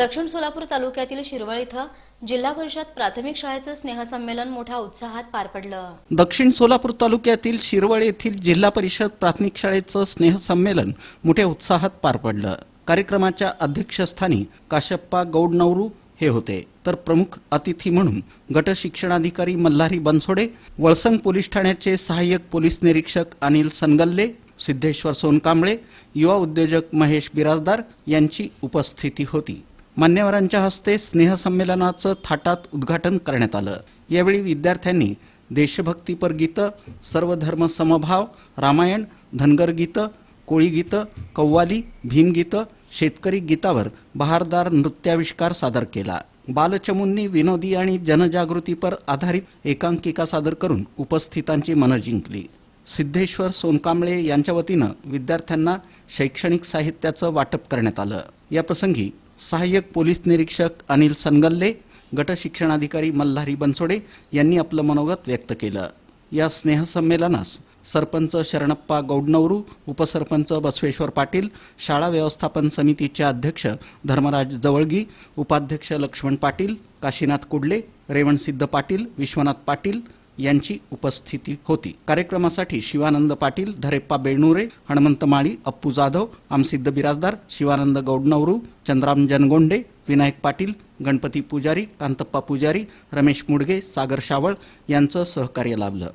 दक्षिण सोलापूर तालुक्यातील शिरवळ इथं जिल्हा परिषद प्राथमिक शाळेचं स्नेहसंमेलन मोठ्या उत्साहात पार पडलं. दक्षिण सोलापूर तालुक्यातील शिरवळ येथील जिल्हा परिषद प्राथमिक शाळेचं स्नेहसंमेलन मोठ्या उत्साहात पार पडलं. कार्यक्रमाच्या अध्यक्षस्थानी काशप्पा गौडनवरू हे होते. तर प्रमुख अतिथी म्हणून गट शिक्षणाधिकारी मल्हारी बनसोडे वळसंग पोलीस ठाण्याचे सहाय्यक पोलीस निरीक्षक अनिल सनगल्ले सिद्धेश्वर सोनकांबळे युवा उद्योजक महेश बिराजदार यांची उपस्थिती होती. मान्यवरांच्या हस्ते स्नेहसंमेलनाचं थाटात उद्घाटन करण्यात आलं. यावेळी विद्यार्थ्यांनी देशभक्तीपर गीतं सर्वधर्म समभाव रामायण धनगर गीतं कोळी गीतं कव्वाली भीमगीतं शेतकरी गीतावर बहारदार नृत्याविष्कार सादर केला. बालचमूंनी विनोदी आणि जनजागृतीपर आधारित एकांकिका सादर करून उपस्थितांची मनं जिंकली. सिद्धेश्वर सोनकांबळे यांच्या वतीनं विद्यार्थ्यांना शैक्षणिक साहित्याचं वाटप करण्यात आलं. याप्रसंगी सहाय्यक पोलीस निरीक्षक अनिल सनगल्ले गट शिक्षणाधिकारी मल्हारी बनसोडे यांनी आपलं मनोगत व्यक्त केलं. या स्नेहसंमेलनास सरपंच शरणप्पा गौडनवरू उपसरपंच बसवेश्वर पाटील शाळा व्यवस्थापन समितीचे अध्यक्ष धर्मराज जवळगी उपाध्यक्ष लक्ष्मण पाटील काशीनाथ कुडले रेवणसिद्ध पाटील विश्वनाथ पाटील यांची उपस्थिती होती. कार्यक्रमासाठी शिवानंद पाटील धरेप्पा बेणुरे हणमंत माळी अप्पू जाधव आमसिद्ध बिराजदार शिवानंद गौडनवरू चंद्राम जनगोंडे विनायक पाटील गणपती पुजारी कांतप्पा पुजारी रमेश मुडगे सागर शावळ यांचं सहकार्य लाभलं.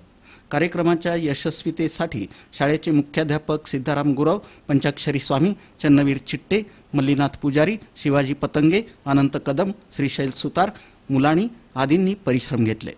कार्यक्रमाच्या यशस्वीतेसाठी शाळेचे मुख्याध्यापक सिद्धाराम गुरव पंचाक्षरी स्वामी चन्नवीर चिट्टे मल्लीनाथ पुजारी शिवाजी पतंगे अनंत कदम श्रीशैल सुतार मुलाणी आदींनी परिश्रम घेतले.